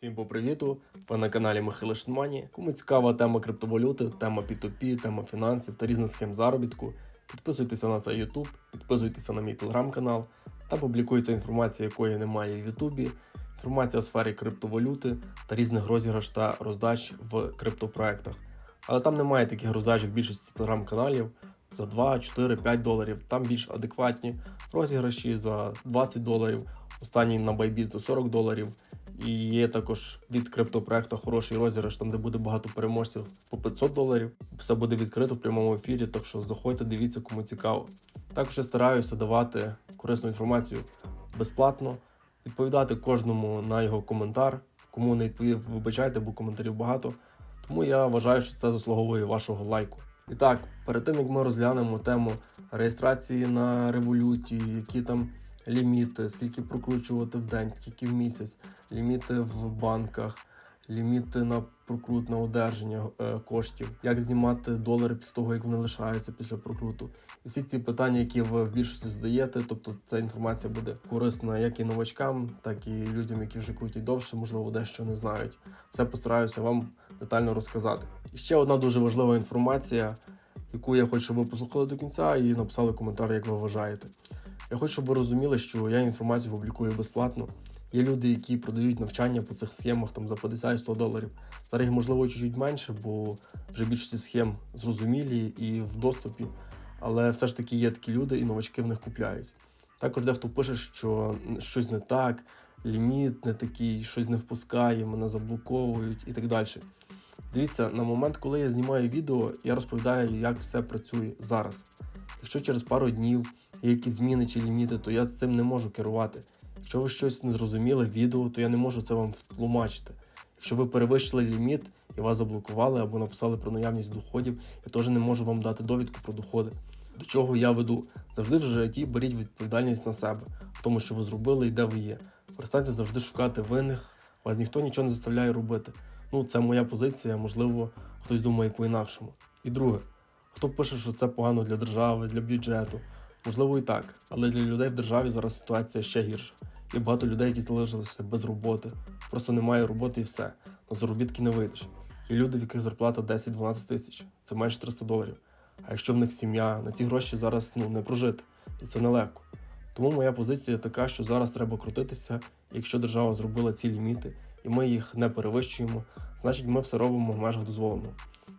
Всім по привіту! Ви на каналі Михайло Шнмані. Кому цікава тема криптовалюти, тема P2P, тема фінансів та різних схем заробітку, підписуйтеся на цей YouTube, підписуйтеся на мій телеграм-канал. Там публікується інформація, якої немає в Ютубі, інформація у сфері криптовалюти та різних розіграш та роздач в криптопроектах. Але там немає таких роздач, в більшості телеграм-каналів за 2, 4, 5 доларів. Там більш адекватні розіграші за 20 доларів, останній на Bybit за 40 доларів. І є також від криптопроекту хороший розіграш, там де буде багато переможців по 500 доларів. Все буде відкрито в прямому ефірі, так що заходьте, дивіться, кому цікаво. Також я стараюся давати корисну інформацію безплатно, відповідати кожному на його коментар. Кому не відповів, вибачайте, бо коментарів багато. Тому я вважаю, що це заслуговує вашого лайку. І так, перед тим як ми розглянемо тему реєстрації на революті, які там ліміти, скільки прокручувати в день, скільки в місяць, ліміти в банках, ліміти на прокрут на одержання е, коштів, як знімати долари після того, як вони лишаються після прокруту. І всі ці питання, які ви в більшості задаєте, тобто ця інформація буде корисна як і новачкам, так і людям, які вже крутять довше, можливо, дещо не знають. Все постараюся вам детально розказати. І ще одна дуже важлива інформація, яку я хочу, щоб ви послухали до кінця і написали коментар, як ви вважаєте. Я хочу, щоб ви розуміли, що я інформацію публікую безплатно. Є люди, які продають навчання по цих схемах там за 50-100 доларів. Зараз їх можливо чуть-чуть менше, бо вже більшості схем зрозумілі і в доступі. Але все ж таки є такі люди, і новачки в них купляють. Також дехто пише, що щось не так, ліміт не такий, щось не впускає, мене заблоковують і так далі. Дивіться, на момент, коли я знімаю відео, я розповідаю, як все працює зараз. Якщо через пару днів якісь зміни чи ліміти, то я цим не можу керувати. Якщо ви щось не зрозуміли відео, то я не можу це вам втлумачити. Якщо ви перевищили ліміт і вас заблокували або написали про наявність доходів, я теж не можу вам дати довідку про доходи. До чого я веду? Завжди в житті беріть відповідальність на себе, в тому, що ви зробили і де ви є. Перестаньте завжди шукати винних, вас ніхто нічого не заставляє робити. Ну, це моя позиція, можливо, хтось думає по-інакшому. І друге, хто пише, що це погано для держави, для бюджету. Можливо, і так, але для людей в державі зараз ситуація ще гірша. Є багато людей, які залишилися без роботи, просто немає роботи і все. На заробітки не вийдеш. Є люди, в яких зарплата 10-12 тисяч, це майже 300 доларів. А якщо в них сім'я, на ці гроші зараз ну, не прожити, і це нелегко. Тому моя позиція така, що зараз треба крутитися, якщо держава зробила ці ліміти, і ми їх не перевищуємо, значить ми все робимо в межах дозволеного.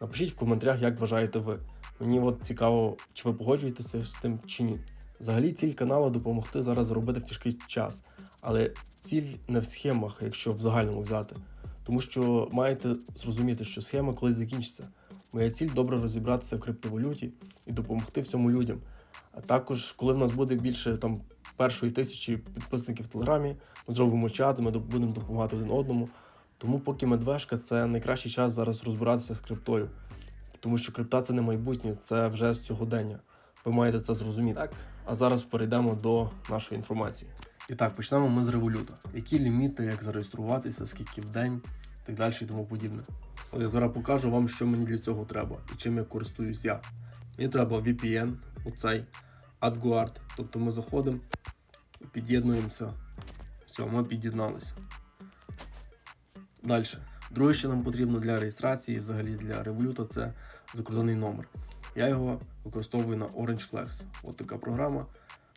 Напишіть в коментарях, як вважаєте ви. Мені от цікаво, чи ви погоджуєтеся з тим чи ні. Взагалі, ціль каналу допомогти зараз заробити в тяжкий час, але ціль не в схемах, якщо в загальному взяти. Тому що маєте зрозуміти, що схема колись закінчиться. Моя ціль добре розібратися в криптовалюті і допомогти всьому людям. А також, коли в нас буде більше там першої тисячі підписників в Телеграмі, ми зробимо чат, ми будемо допомагати один одному. Тому поки медвежка це найкращий час зараз розбиратися з криптою. Тому що крипта це не майбутнє, це вже з сьогодення. Ви маєте це зрозуміти. Так, а зараз перейдемо до нашої інформації. І так, почнемо ми з революта. Які ліміти, як зареєструватися, скільки в день, і так далі і тому подібне. От я зараз покажу вам, що мені для цього треба і чим я користуюсь я. Мені треба VPN, оцей AdGuard. Тобто ми заходимо, під'єднуємося. Все, ми під'єдналися. Далі. Друге, що нам потрібно для реєстрації, взагалі для революта, це закордонний номер. Я його використовую на Orange Flex. От така програма.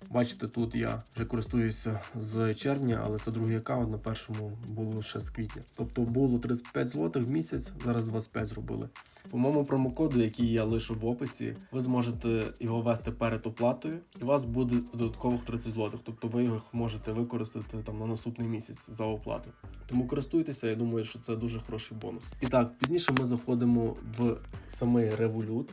Бачите, тут я вже користуюся з червня, але це другий аккаунт, на першому було ще з квітня. Тобто було 35 злотих в місяць, зараз 25 зробили. По моєму промокоду, який я лишу в описі, ви зможете його ввести перед оплатою, і у вас буде додаткових 30 злотих. Тобто ви їх можете використати там на наступний місяць за оплату. Тому користуйтеся, я думаю, що це дуже хороший бонус. І так, пізніше ми заходимо в самий револют.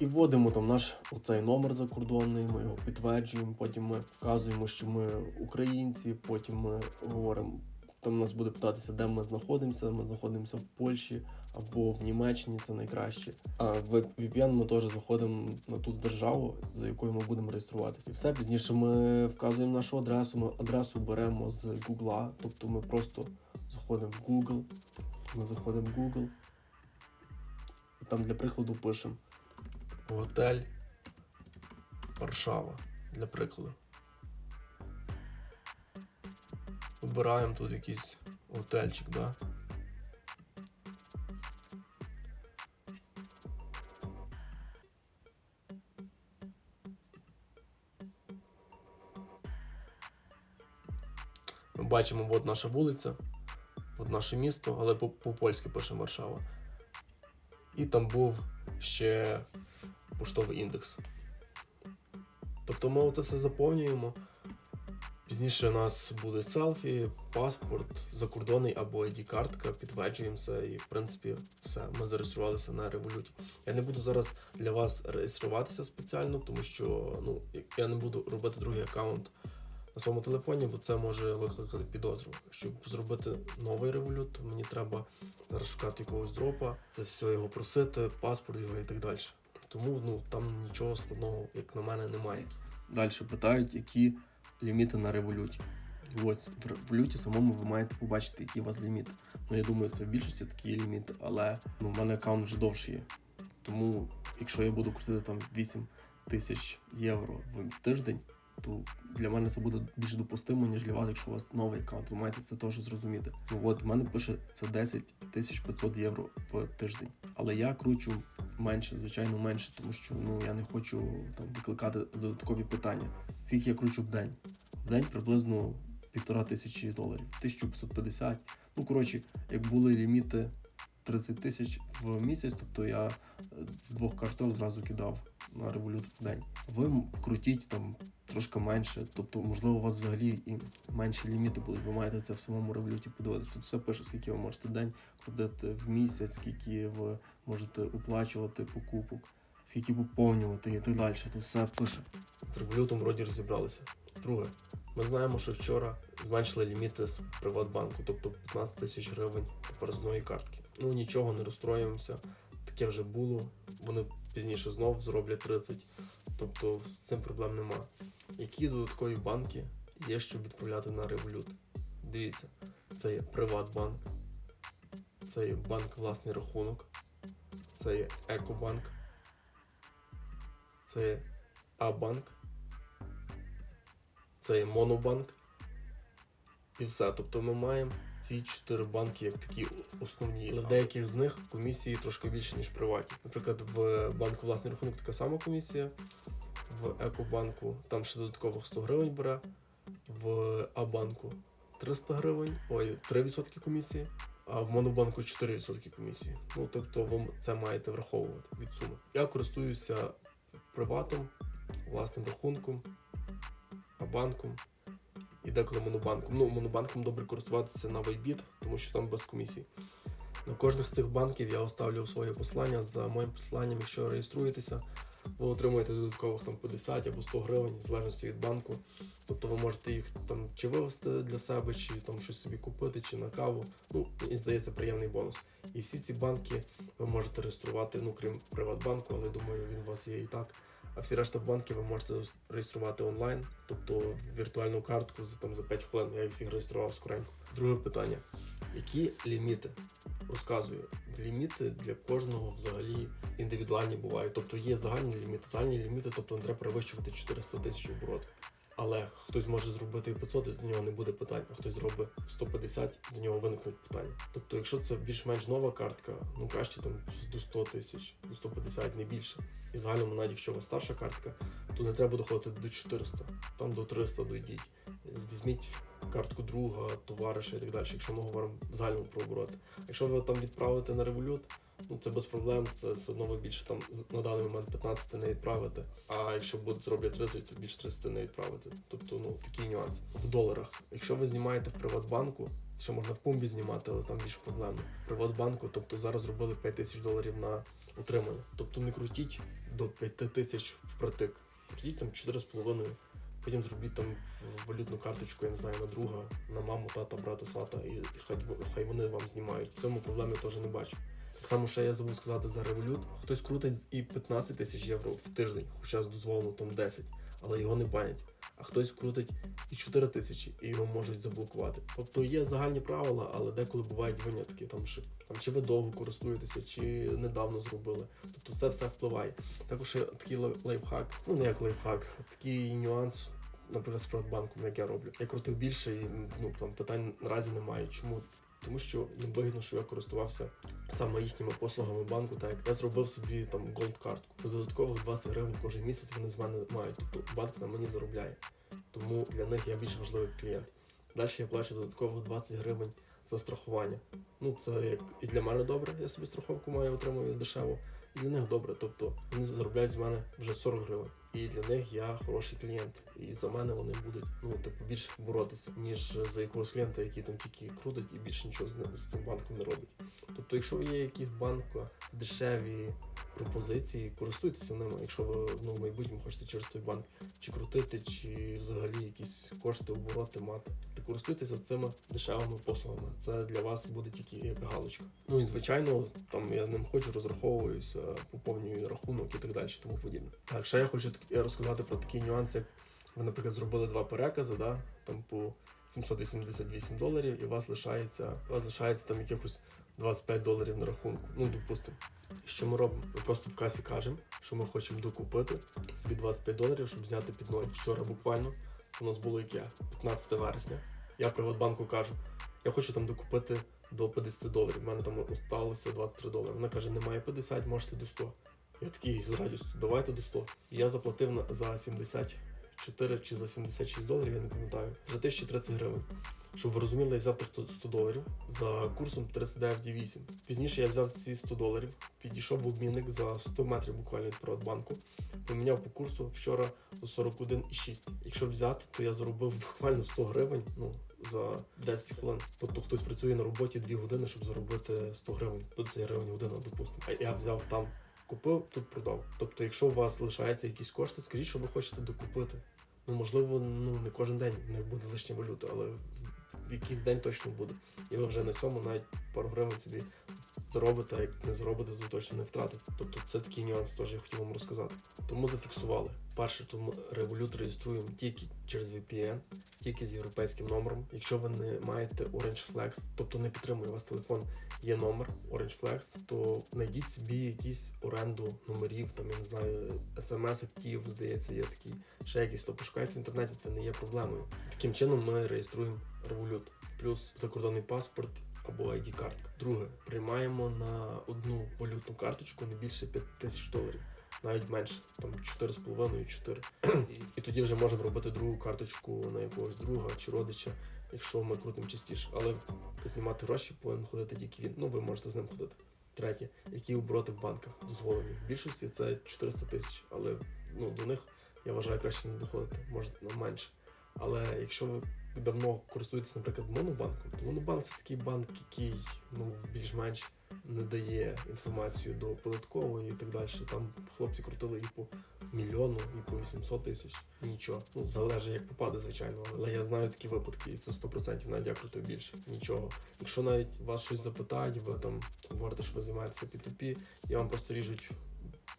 І вводимо там наш оцей номер закордонний, ми його підтверджуємо, потім ми вказуємо, що ми українці, потім ми говоримо, там нас буде питатися, де ми знаходимося. Ми знаходимося в Польщі або в Німеччині, це найкраще. А в VPN ми теж заходимо на ту державу, за якою ми будемо реєструватися. І все пізніше ми вказуємо нашу адресу. Ми адресу беремо з Google, тобто ми просто заходимо в Google, ми заходимо в Google, і там для прикладу пишемо. Готель Варшава, для прикладу. Вибираємо тут якийсь готельчик, да? Ми бачимо, от наша вулиця, от наше місто, але по- по-польськи пише Варшава. І там був ще поштовий індекс. Тобто ми це все заповнюємо. Пізніше у нас буде селфі, паспорт, закордонний або ID-картка, підтверджуємо і в принципі все. Ми зареєструвалися на революті. Я не буду зараз для вас реєструватися спеціально, тому що ну, я не буду робити другий аккаунт на своєму телефоні, бо це може викликати підозру. Щоб зробити новий револют, мені треба зараз шукати якогось дропа, це все його просити, паспорт його і так далі. Тому ну там нічого складного, як на мене, немає. Далі питають, які ліміти на революті. Ось в революті самому ви маєте побачити, які у вас ліміт. Ну я думаю, це в більшості такі ліміти, але ну, в мене аккаунт вже довший є. Тому, якщо я буду крутити там 8 тисяч євро в тиждень, то для мене це буде більш допустимо, ніж для вас, якщо у вас новий аккаунт. Ви маєте це теж зрозуміти. Ну от в мене пише це 10 тисяч 500 євро в тиждень. Але я кручу менше, звичайно, менше, тому що ну я не хочу там викликати додаткові питання. Скільки я кручу в день? В день приблизно півтора тисячі доларів, 1550. Ну коротше, як були ліміти 30 тисяч в місяць, тобто я з двох карток зразу кидав на револют в день. Ви крутіть там трошки менше, тобто, можливо, у вас взагалі і менші ліміти будуть. Ви маєте це в самому революті подивитися. Тут все пише, скільки ви можете в день крутити в місяць, скільки ви можете оплачувати покупок, скільки поповнювати і так далі. Тут все пише. З револютом вроді розібралися. Друге, ми знаємо, що вчора зменшили ліміти з Приватбанку, тобто 15 тисяч гривень тепер з картки. Ну нічого, не розстроюємося. Таке вже було. Вони пізніше знов зроблять 30. Тобто з цим проблем нема. Які додаткові банки є, щоб відправляти на револют? Дивіться, це є Приватбанк, це є банк власний рахунок, це є Екобанк, це є А-банк, це є Монобанк. І все. Тобто ми маємо ці чотири банки як такі основні. Але в деяких з них комісії трошки більше, ніж в приваті. Наприклад, в банку власний рахунок така сама комісія, в Екобанку там ще додаткових 100 гривень бере, в А-банку 300 гривень, ой, 3% комісії, а в Монобанку 4% комісії. Ну тобто ви це маєте враховувати від суми. Я користуюся приватом, власним рахунком, А-банком і деколи монобанком. Ну, монобанком добре користуватися на Вайбіт, тому що там без комісій. На кожних з цих банків я оставлю своє посилання за моїм посиланням, якщо реєструєтеся, ви отримуєте додаткових там 50 або 100 гривень, в залежності від банку. Тобто ви можете їх там чи вивести для себе, чи там щось собі купити, чи на каву. Ну, мені здається, приємний бонус. І всі ці банки ви можете реєструвати, ну крім Приватбанку, але думаю, він у вас є і так. А всі решта банки ви можете реєструвати онлайн, тобто віртуальну картку за там за 5 хвилин. Я їх всіх реєстрував скоренько. Друге питання: які ліміти? Розказую, ліміти для кожного взагалі індивідуальні бувають. Тобто є загальні ліміти, загальні ліміти, тобто не треба перевищувати 400 тисяч оборотів. Але хтось може зробити і 500, і до нього не буде питань, а хтось зробить 150, до нього виникнуть питання. Тобто, якщо це більш-менш нова картка, ну краще там до 100 тисяч, до 150, не більше. І загальному, навіть якщо у вас старша картка, то не треба доходити до 400, там до 300 дойдіть. Візьміть картку друга, товариша і так далі, якщо ми говоримо загальному про обороти. Якщо ви там відправите на револют, ну це без проблем, це все одно ви більше там на даний момент 15 не відправите. А якщо будуть зроблять 30, то більше 30 не відправите. Тобто, ну такий нюанс. В доларах. Якщо ви знімаєте в Приватбанку, ще можна в пумбі знімати, але там більш проблемно. В Приватбанку, тобто зараз зробили 5 тисяч доларів на утримання. Тобто не крутіть до 5 тисяч впритик. Крутіть там 4,5. Потім зробіть там валютну карточку, я не знаю, на друга, на маму, тата, брата, свата, і хай, хай вони вам знімають. В цьому проблеми теж не бачу. Само ще я забув сказати за револют. Хтось крутить і 15 тисяч євро в тиждень, хоча дозволено там 10, але його не банять. А хтось крутить і 4 тисячі, і його можуть заблокувати. Тобто є загальні правила, але деколи бувають винятки. Там чи, там, чи ви довго користуєтеся, чи недавно зробили. Тобто це все впливає. Також є такий лай- лайфхак, ну не як лайфхак, такий нюанс. Наприклад, з Приватбанком, як я роблю. Я крутив більше і ну там питань наразі немає. Чому? Тому що їм вигідно, що я користувався саме їхніми послугами банку. Так я зробив собі там голд картку. Це додаткових 20 гривень кожен місяць вони з мене мають. Тобто банк на мені заробляє. Тому для них я більш важливий клієнт. Далі я плачу додаткових 20 гривень за страхування. Ну це як і для мене добре, я собі страховку маю, отримую дешево. І для них добре. Тобто вони заробляють з мене вже 40 гривень. І для них я хороший клієнт. І за мене вони будуть ну типу більше боротися, ніж за якогось клієнта, який там тільки крутить і більше нічого з, з цим банком не робить. Тобто, якщо є якісь банка дешеві пропозиції, користуйтеся ними, якщо ви ну, в майбутньому хочете через той банк чи крутити, чи взагалі якісь кошти, обороти мати. То користуйтеся цими дешевими послугами. Це для вас буде тільки як галочка. Ну і звичайно, там я ним хочу, розраховуюся, поповнюю рахунок і так далі, тому подібне. Так, ще я хочу розказати про такі нюанси, ви, наприклад, зробили два перекази, да, там по 788 доларів, і у вас лишається, у вас лишається там якихось 25 доларів на рахунку. Ну, допустимо. Що ми робимо? Ми просто в касі кажемо, що ми хочемо докупити собі 25 доларів, щоб зняти під ноль. Вчора буквально у нас було яке 15 вересня. Я Приватбанку кажу, я хочу там докупити до 50 доларів. У мене там осталося 23 долари. Вона каже, немає 50, можете до 100. Я такий з радістю, давайте до 100. Я заплатив на- за 74 чи за 76 доларів, я не пам'ятаю, 3030 гривень. Щоб ви розуміли, я взяв тих 100 доларів за курсом 39,8. Пізніше я взяв ці 100 доларів, підійшов в обмінник за 100 метрів буквально від Приватбанку, поміняв по курсу вчора до 41,6. Якщо взяти, то я заробив буквально 100 гривень ну, за 10 хвилин. Тобто хтось працює на роботі 2 години, щоб заробити 100 гривень, 50 гривень година, допустимо. А я взяв там, купив, тут продав. Тобто, якщо у вас лишаються якісь кошти, скажіть, що ви хочете докупити. Ну, можливо, ну не кожен день в них буде лишня валюта, але в, якийсь день точно буде. І ви вже на цьому навіть пару гривень собі заробите, а як не заробите, то точно не втратите. Тобто це такий нюанс теж я хотів вам розказати. Тому зафіксували. Перше, тому Revolut реєструємо тільки через VPN, тільки з європейським номером. Якщо ви не маєте Orange Flex, тобто не підтримує у вас телефон, є номер Orange Flex, то знайдіть собі якісь оренду номерів, там я не знаю, SMS актив, здається, є такі, ще якісь, то пошукайте в інтернеті, це не є проблемою. Таким чином ми реєструємо Revolut, плюс закордонний паспорт або ID-картка. Друге, приймаємо на одну валютну карточку не більше 5 тисяч доларів. Навіть менше, там 4,5-4. І, і тоді вже можемо робити другу карточку на якогось друга чи родича, якщо ми крутимо частіше. Але знімати гроші повинен ходити тільки він. Ну, ви можете з ним ходити. Третє, які обороти в банках дозволені. В більшості це 400 тисяч, але ну, до них я вважаю краще не доходити, може менше. Але якщо ви давно користуєтесь, наприклад, монобанком, то монобанк це такий банк, який ну більш-менш не дає інформацію до податкової і так далі. Там хлопці крутили і по мільйону, і по 800 тисяч. Нічого. Ну залежить як попаде, звичайно. Але я знаю такі випадки, і це 100% навіть я крутив більше. Нічого. Якщо навіть вас щось запитають, ви там говорите, що ви займаєтеся P2P, я вам просто ріжуть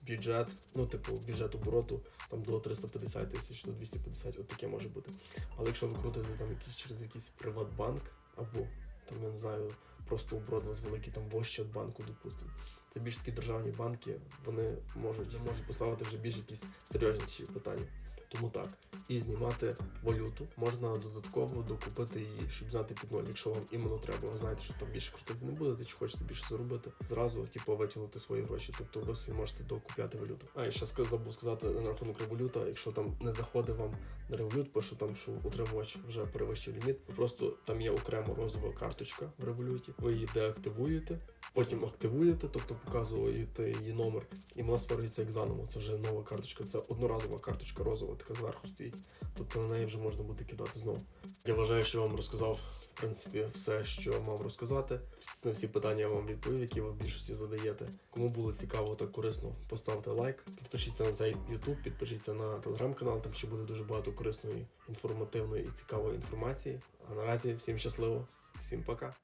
бюджет, ну, типу, бюджет обороту там до 350 тисяч, до 250, от таке може бути. Але якщо ви крутите там якісь через якийсь Приватбанк або там, я не знаю, просто оборот у вас великий там в Ощадбанку, допустимо. Це більш такі державні банки, вони можуть, можуть поставити вже більш якісь серйозніші питання. Тому так. І знімати валюту можна додатково докупити її, щоб знати під ноль, якщо вам іменно треба. Ви знаєте, що там більше крутити не будете, чи хочете більше заробити. Зразу, типу, витягнути свої гроші. Тобто ви собі можете докупляти валюту. А і ще забув сказати на рахунок революта. Якщо там не заходить вам на револют, пише там, що утримувач вже перевищив ліміт. Просто там є окремо розова карточка в революті. Ви її деактивуєте, потім активуєте, тобто показуєте її номер, і вона створюється як заново. Це вже нова карточка. Це одноразова карточка розова, така зверху стоїть. Тобто на неї вже можна буде кидати знову. Я вважаю, що я вам розказав в принципі все, що мав розказати. На всі питання я вам відповів, які ви в більшості задаєте. Кому було цікаво та корисно, поставте лайк, підпишіться на цей YouTube, підпишіться на телеграм-канал, там ще буде дуже багато корисної, інформативної і цікавої інформації. А наразі всім щасливо, всім пока.